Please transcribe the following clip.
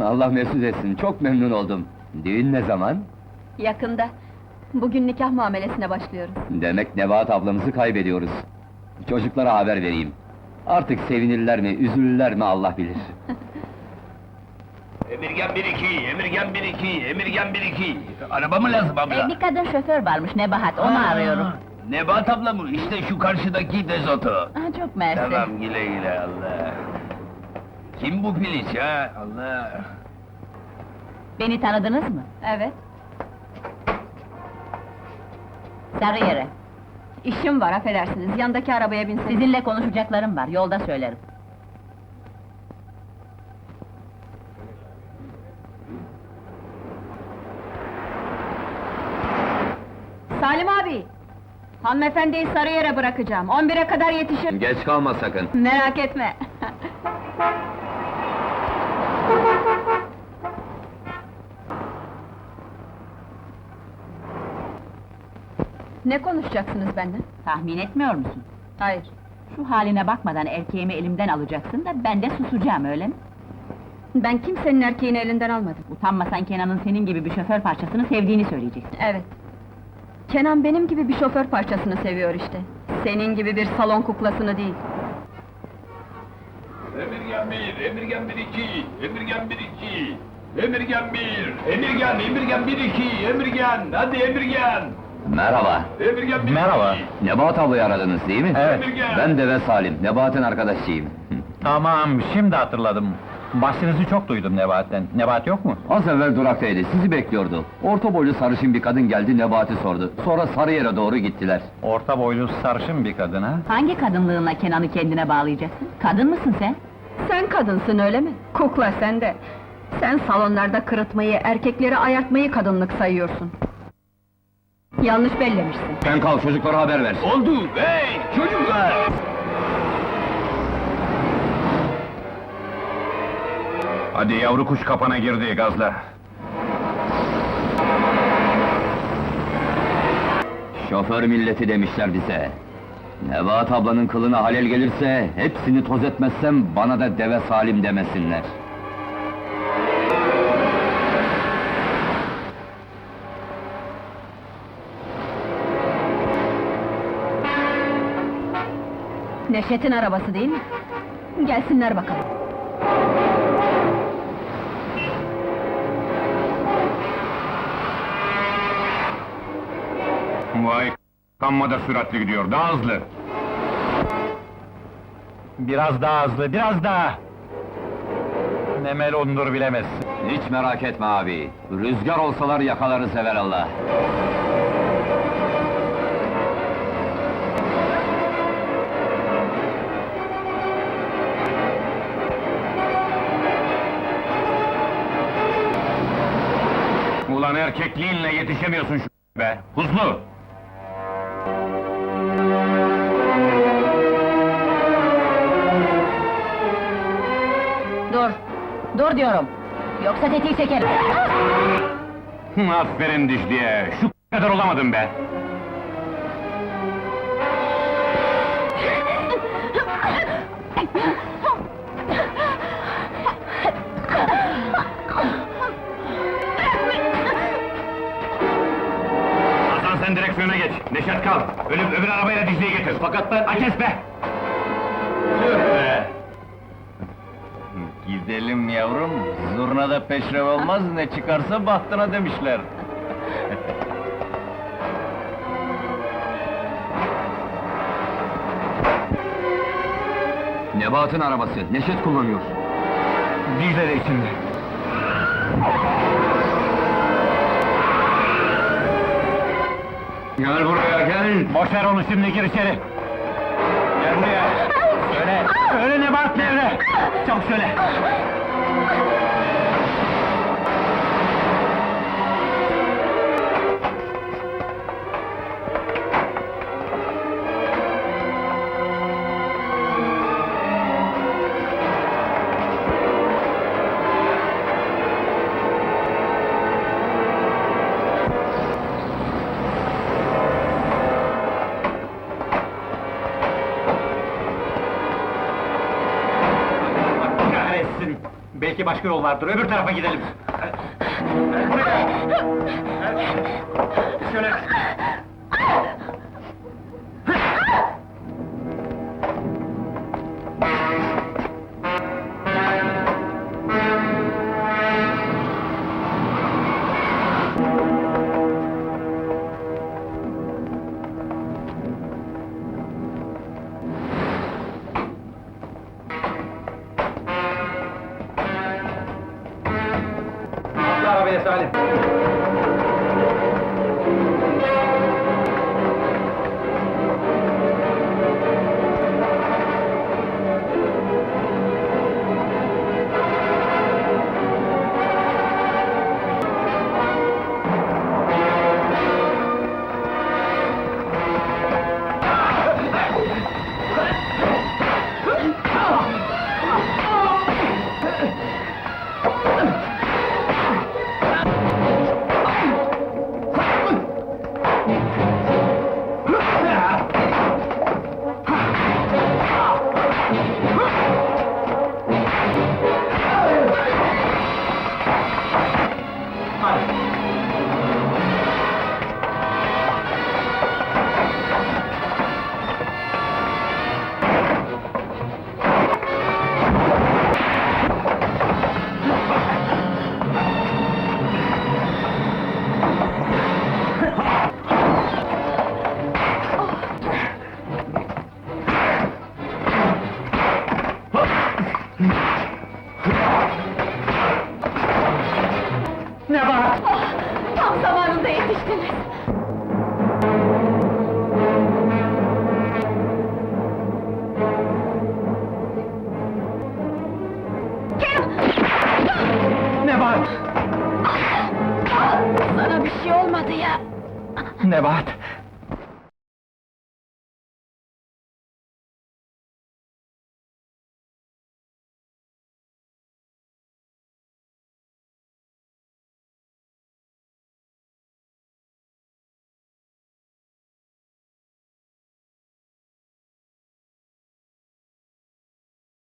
Allah mesut etsin, çok memnun oldum. Düğün ne zaman? Yakında. Bugün nikah muamelesine başlıyoruz. Demek Nebahat ablamızı kaybediyoruz. Çocuklara haber vereyim. Artık sevinirler mi, üzülürler mi Allah bilir. Emirgen 1-2, Emirgen 1-2, Emirgen 1-2. Araba mı lazım abla? Ee, bir kadın şoför varmış Nebahat, onu Aa, arıyorum. Nebahat abla mı? İşte şu karşıdaki dezoto. Aa, çok mersi. Tamam güle güle Allah. Kim bu piliç ha? Allah. Beni tanıdınız mı? Evet. Sarıyer'e. İşim var, affedersiniz. Yandaki arabaya binseniz. Sizinle konuşacaklarım var, yolda söylerim. Salim abi! Hanımefendiyi Sarıyer'e bırakacağım. 11'e kadar yetişir. Geç kalma sakın. Merak etme. ne konuşacaksınız benden? Tahmin etmiyor musun? Hayır. Şu haline bakmadan erkeğimi elimden alacaksın da ben de susacağım öyle mi? Ben kimsenin erkeğini elinden almadım. Utanmasan Kenan'ın senin gibi bir şoför parçasını sevdiğini söyleyeceksin. Evet. Kenan benim gibi bir şoför parçasını seviyor işte. Senin gibi bir salon kuklasını değil. Emirgen 1, Emirgen 1-2, Emirgen 1-2. Emirgen 1, Emirgen, Emirgen 1-2, Emirgen, hadi Emirgen. Merhaba. Emirgen 1-2. Merhaba. Nebahat ablayı aradınız değil mi? Evet. Ben Deve Salim, Nebahat'ın arkadaşıyım. Tamam, şimdi hatırladım. Bahsinizi çok duydum Nebahat'ten. Nebahat yok mu? Az evvel duraktaydı, sizi bekliyordu. Orta boylu sarışın bir kadın geldi, Nebahat'i sordu. Sonra Sarıyer'e doğru gittiler. Orta boylu sarışın bir kadın ha? Hangi kadınlığınla Kenan'ı kendine bağlayacaksın? Kadın mısın sen? Sen kadınsın öyle mi? Kukla sende. Sen salonlarda kırıtmayı, erkekleri ayartmayı kadınlık sayıyorsun. Yanlış bellemişsin. Sen kal, çocuklara haber ver. Oldu, hey çocuklar! Hadi yavru kuş kapana girdi, gazla. Şoför milleti demişler bize. Nebahat ablanın kılına halel gelirse, hepsini toz etmezsem bana da Deve Salim demesinler. Neşet'in arabası değil mi? Gelsinler bakalım. Vay, kanma da süratli gidiyor, daha hızlı. Biraz daha hızlı, biraz daha! Ne melondur bilemezsin. Hiç merak etme abi. Rüzgar olsalar yakalarız evelallah. Erkekliğinle yetişemiyorsun şu be, huzlu! Dur! Dur diyorum! Yoksa tetiği çekerim! Aferin Dicle'ye, şu kadar olamadın be! Direksiyona geç, Neşet kal! Ölüp öbür arabayla Dicle'yi getir! Fakat ben... Aces be! Gidelim yavrum, zurnada peşrev olmaz, ne çıkarsa bahtına demişler. Nebahat'ın arabası, Neşet kullanıyor. De içinde. Gel buraya, gel! Boş ver onu şimdi gir içeri. Gel buraya. Söyle, söyle Nebahat nerede? Çabuk söyle. Belki başka yol vardır, öbür tarafa gidelim. Şöyle... Atla arabaya Salim. Zamanında yetiştiniz. Nebahat! Sana bir şey olmadı ya. Nebahat!